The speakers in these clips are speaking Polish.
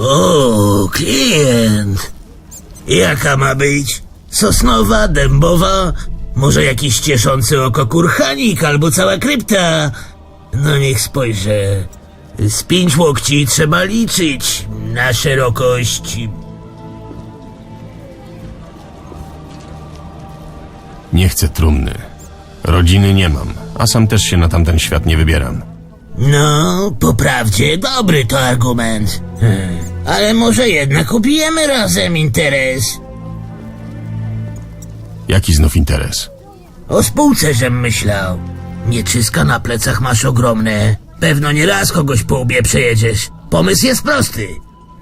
O, klient. Jaka ma być? Sosnowa, dębowa? Może jakiś cieszący oko kurchanik albo cała krypta? No niech spojrzę. Z pięć łokci trzeba liczyć na szerokość. Nie chcę trumny. Rodziny nie mam, a sam też się na tamten świat nie wybieram. No, po prawdzie dobry to argument. Hmm. Ale może jednak ubijemy razem interes. Jaki znów interes? O spółce, żem myślał. Mieczyska na plecach masz ogromne. Pewno nie raz kogoś po łbie przejedziesz. Pomysł jest prosty.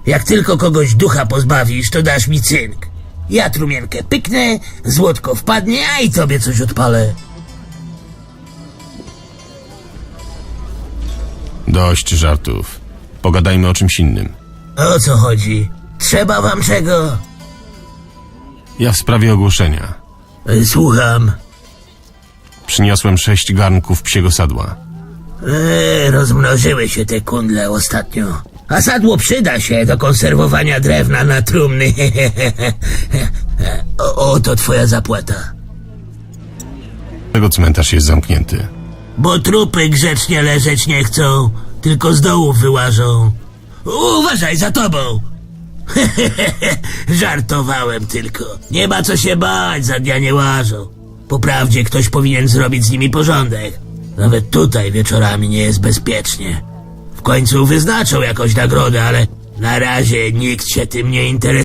Jak tylko kogoś ducha pozbawisz, to dasz mi cynk. Ja trumienkę pyknę, złotko wpadnie, a i tobie coś odpalę. Dość żartów. Pogadajmy o czymś innym. O co chodzi? Trzeba wam czego? Ja w sprawie ogłoszenia. Y, Słucham. Przyniosłem sześć garnków psiego sadła. Eee, rozmnożyły się te kundle ostatnio. A sadło przyda się do konserwowania drewna na trumny. o, oto twoja zapłata. Tego cmentarz jest zamknięty. Bo trupy grzecznie leżeć nie chcą, tylko z dołów wyłażą. Uważaj za tobą! Żartowałem tylko. Nie ma co się bać, za dnia nie łażą. Po prawdzie ktoś powinien zrobić z nimi porządek. Nawet tutaj wieczorami nie jest bezpiecznie. W końcu wyznaczą jakąś nagrodę, ale na razie nikt się tym nie interesuje.